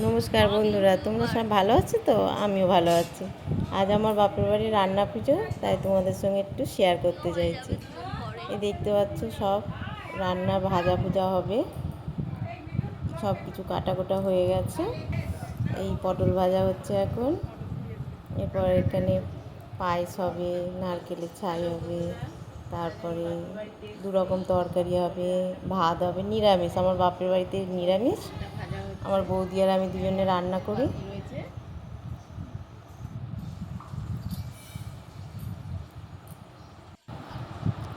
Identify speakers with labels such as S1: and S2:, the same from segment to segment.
S1: নমস্কার বন্ধুরা, তোমরা সব ভালো আছো তো? আমিও ভালো আছি। আজ আমার বাপের বাড়ি রান্না পুজো, তাই তোমাদের সঙ্গে একটু শেয়ার করতে চাইছি। এই দেখতে পাচ্ছ সব রান্না, ভাজা পূজা হবে। সব কিছু কাটা কোটা হয়ে গেছে। এই পটল ভাজা হচ্ছে এখন। এরপর এখানে পায়েস হবে, নারকেলের ছাই হবে, তারপরে দু রকম তরকারি হবে, ভাত হবে, নিরামিষ। আমার বাপের বাড়িতে নিরামিষ। আমার বৌদি আর আমি দুজনে রান্না করি।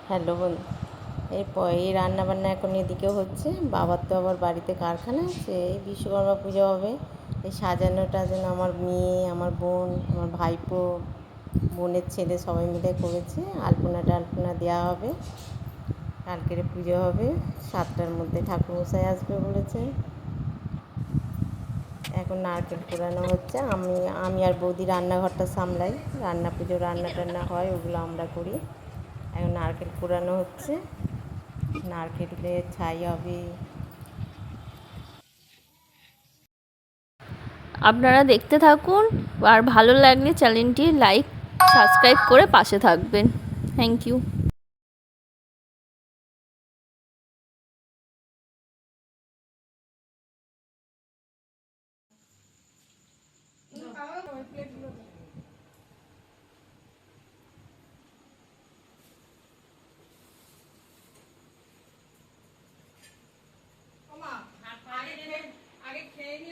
S1: হ্যালো বন্ধু, এরপর এই রান্না বান্না এখন এদিকেও হচ্ছে। বাবার তো আবার বাড়িতে কারখানা আছে, এই বিশ্বকর্মা পুজো হবে। এই সাজানোটা যেন আমার মেয়ে, আমার বোন, আমার ভাইপো, বোনের ছেলে সবাই মিলে করেছে। আলপনা টালপনা দেওয়া হবে। কালকের পুজো হবে। সাতটার মধ্যে ঠাকুর মশাই আসবে বলেছে এখন নারকেল পোড়ানো হচ্ছে। আমি আমি আর বৌদি রান্নাঘরটা সামলাই। রান্না পুজো রান্না টান্না হয়, ওগুলো আমরা করি। এখন নারকেল পোড়ানো হচ্ছে। নারকেলের ছাই হবে।
S2: আপনারা দেখতে থাকুন আর ভালো লাগলে চ্যানেলটি লাইক, সাবস্ক্রাইব করে পাশে থাকবেন। Thank you.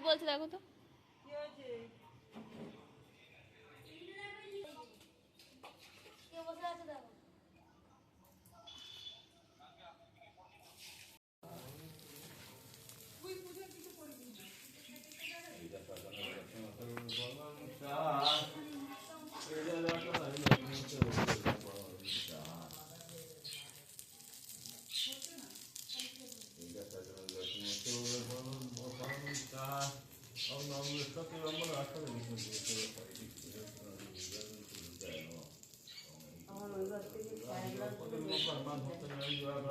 S2: কি বলছে দেখো তো?
S3: কিছু
S4: Non,
S3: non, è stato una
S4: monarca che mi sono detto
S3: che fai di più, non mi sono detto che fai
S4: di più,
S3: non
S4: mi sono detto che fai di più,